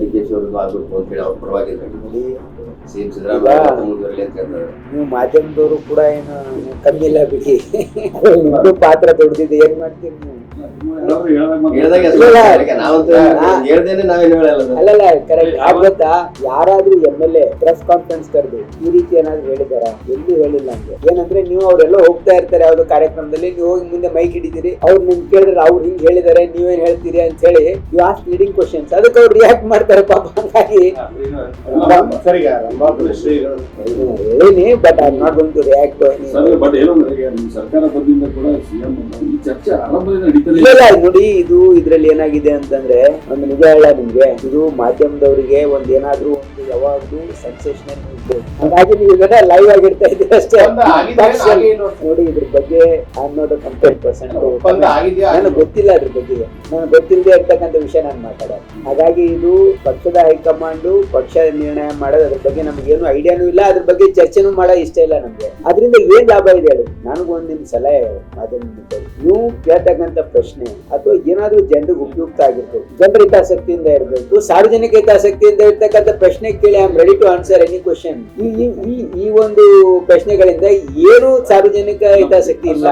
D K she ಅವ್ರದ್ದು ಆಗ್ಬೇಕು ಅಂತ ಹೇಳಿ ಅವ್ರ ಪರವಾಗಿ ಸಿಎಂ ಸಿದ್ದರಾಮಯ್ಯ ಮುಂದುವರಲಿ ಅಂತ ಹೇಳ್ತಾರೆ. ನೀವು ಮಾಧ್ಯಮದವರು ಕೂಡ ಏನು ಕಮ್ಮಿ ಇಲ್ಲ ಬಿಡಿ. ನಿಮ್ದು ಪಾತ್ರ ದೊಡ್ಡದಿದೆ. ಏನ್ ಮಾಡ್ತೀರಿ ನೀವು? ಅಲ್ಲಲ್ಲ ಕರೆಕ್ಟ್ ಗೊತ್ತಾ? ಯಾರಾದ್ರೂ M L A press conference ಕರೆದು ಈ ರೀತಿ ಏನಾದ್ರು ಹೇಳಿದಾರ? ಎಲ್ಲಿ ಹೇಳಿಲ್ಲ ಅಂತ ಏನಂದ್ರೆ ನೀವು ಅವರೆಲ್ಲ ಹೋಗ್ತಾ ಇರ್ತಾರೆ ಯಾವ್ದು ಕಾರ್ಯಕ್ರಮದಲ್ಲಿ ನೀವು ಹೋಗಿ ಮುಂದೆ ಮೈಕ್ ಹಿಡಿತೀರಿ ಅವ್ರು ನಿಮ್ ಕೇಳಿದ್ರೆ ಅವ್ರು ಹಿಂಗ್ ಹೇಳಿದಾರೆ ನೀವೇನ್ ಹೇಳ್ತೀರಿ ಅಂತ ಹೇಳಿ ಯು ಆಸ್ಟ್ ಲೀಡಿಂಗ್ ಕ್ವಶನ್ಸ್ ಅದಕ್ಕೆ ಅವ್ರು ರಿಯಾಕ್ಟ್ ಮಾಡ್ತಾರೆ ಪಾಪ ಹಂಗಾಗಿ. Any but I not going to react but ಏನಂದ್ರೆ ಸರ್ಕಾರ ಬಂದಿಂದ ಕೂಡ ಸಿಎಂ ಈ ಚರ್ಚೆ ಆರಂಭದಿಂದ ನಡೀತದೆ ಇಲ್ಲ ನೋಡಿ ಇದು ಇದ್ರಲ್ಲಿ ಏನಾಗಿದೆ ಅಂತಂದ್ರೆ ಒಂದು ನಿಜ ಹೇಳ ನಿಮ್ಗೆ. ಇದು ಮಾಧ್ಯಮದವರಿಗೆ ಒಂದ್ ಏನಾದ್ರೂ ಒಂದು ಯಾವಾಗ್ಲೂ ಸೆನ್ಸೇಷನಲ್ ನ್ಯೂಸ್ ಹಾಗಾಗಿ ನೀವು ಇದನ್ನ ಲೈವ್ ಆಗಿರ್ತಾ ಇದ್ದೀರಿ ಅಷ್ಟೇ. ನೋಡಿ ಇದ್ರ ಬಗ್ಗೆ ಕಂಪ್ಲೇಂಟ್ ಪರ್ಸೆಂಟ್ ನನಗೆ ಗೊತ್ತಿಲ್ಲ ಅದ್ರ ಬಗ್ಗೆ. ನನಗೆ ಗೊತ್ತಿಲ್ಲದೆ ಇರ್ತಕ್ಕಂಥ ವಿಷಯ ನಾನು ಮಾತಾಡೋದು. ಹಾಗಾಗಿ ಇದು ಪಕ್ಷದ ಹೈಕಮಾಂಡು ಪಕ್ಷ ನಿರ್ಣಯ ಮಾಡೋದು ಅದ್ರ ಬಗ್ಗೆ ಏನು ಐಡಿಯಾನು ಇಲ್ಲ. ಅದ್ರ ಬಗ್ಗೆ ಚರ್ಚೆನೂ ಮಾಡೋ ಇಷ್ಟ ಇಲ್ಲ ನಮ್ಗೆ. ಅದರಿಂದ ಏನ್ ಲಾಭ ಇದೆ ಹೇಳಿ. ನನಗೊಂದು ನಿಮ್ ಸಲಹೆ ಮಾಧ್ಯಮ. ನೀವು ಕೇಳ್ತಕ್ಕಂಥ ಪ್ರಶ್ನೆ. ಅಥವಾ ಏನಾದ್ರೂ ಜನರಿಗೆ ಉಪಯುಕ್ತ ಆಗಿರ್ಬೇಕು. ಜನರ ಹಿತಾಸಕ್ತಿಯಿಂದ ಇರಬೇಕು. ಸಾರ್ವಜನಿಕ ಹಿತಾಸಕ್ತಿಯಿಂದ ಇರ್ತಕ್ಕಂಥ ಪ್ರಶ್ನೆ ಕೇಳಿ I am ready to answer any question ಈ, ಈ- ಒಂದು ಪ್ರಶ್ನೆಗಳಿಂದ ಏನು ಸಾರ್ವಜನಿಕ ಹಿತಾಸಕ್ತಿ ಇಲ್ಲ.